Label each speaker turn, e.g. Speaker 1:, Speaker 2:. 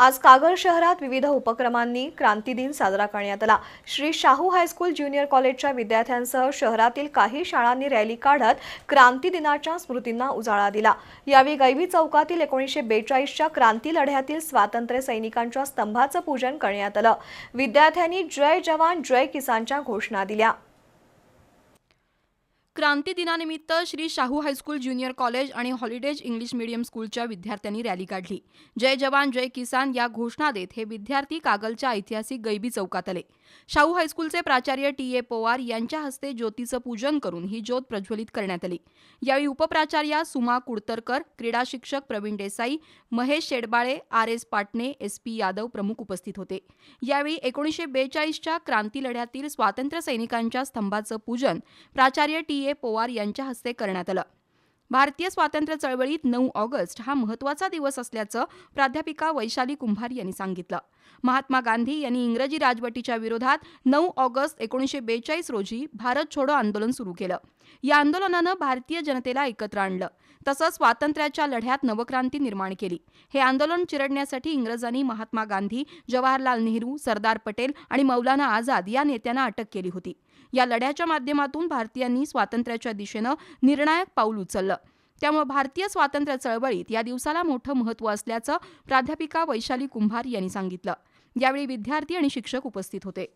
Speaker 1: आज कागल शहरात विविध उपक्रमांनी क्रांती दिन साजरा करण्यात आला. श्री शाहू हायस्कूल ज्युनियर कॉलेजच्या विद्यार्थ्यांसह शहरातील काही शाळांनी रॅली काढत क्रांती दिनाच्या स्मृतींना उजाळा दिला. यावेळी गैवी चौकातील एकोणीसशे बेचाळीसच्या क्रांती लढ्यातील स्वातंत्र्य सैनिकांच्या स्तंभाचं पूजन करण्यात आलं. विद्यार्थ्यांनी जय जवान जय किसानच्या घोषणा दिल्या.
Speaker 2: क्रांती दिनानिमित्त Shri Shahu high school junior college आणि हॉलिडेज इंग्लिश मीडियम स्कूलच्या विद्यार्थ्यांनी रॅली काढली. जय जवान जय किसान या घोषणा देत हे विद्यार्थी कागलच्या ऐतिहासिक गैबी चौकात आले शाहू हायस्कूलचे प्राचार्य टी. ए. पवार यांच्या हस्ते ज्योतीचं पूजन करून ही ज्योत प्रज्वलित करण्यात आली. यावेळी उपप्राचार्या सुमा कुडतरकर क्रीडा शिक्षक Pravin Desai Mahesh Shedbale R. S. Patne S. P. Yadav प्रमुख उपस्थित होते. यावेळी एकोणीसशे बेचाळीसच्या क्रांती लढ्यातील स्वातंत्र्य सैनिकांच्या स्तंभाचं पूजन प्राचार्य टी. ए. ए पोवार यांच्या हस्ते करण्यात आलं. भारतीय स्वातंत्र्य चळवळीत नऊ ऑगस्ट हा महत्त्वाचा दिवस असल्याचं प्राध्यापिका वैशाली कुंभार यांनी सांगितलं. महात्मा गांधी यांनी इंग्रजी राजवटीच्या विरोधात नऊ ऑगस्ट एकोणीसशे बेचाळीस रोजी भारत छोडो आंदोलन सुरू केलं. या आंदोलनानं भारतीय जनतेला एकत्र आणलं. तसंच स्वातंत्र्याच्या लढ्यात नवक्रांती निर्माण केली. हे आंदोलन चिरडण्यासाठी इंग्रजांनी महात्मा गांधी जवाहरलाल नेहरू सरदार पटेल आणि मौलाना आझाद या नेत्यांना अटक केली होती. या लढ्याच्या माध्यमातून भारतीयांनी स्वातंत्र्याच्या दिशेनं निर्णायक पाऊल उचललं. त्यामुळे भारतीय स्वातंत्र्य चळवळीत या दिवसाला मोठं महत्त्व असल्याचं प्राध्यापिका वैशाली कुंभार यांनी सांगितलं. यावेळी विद्यार्थी आणि शिक्षक उपस्थित होते.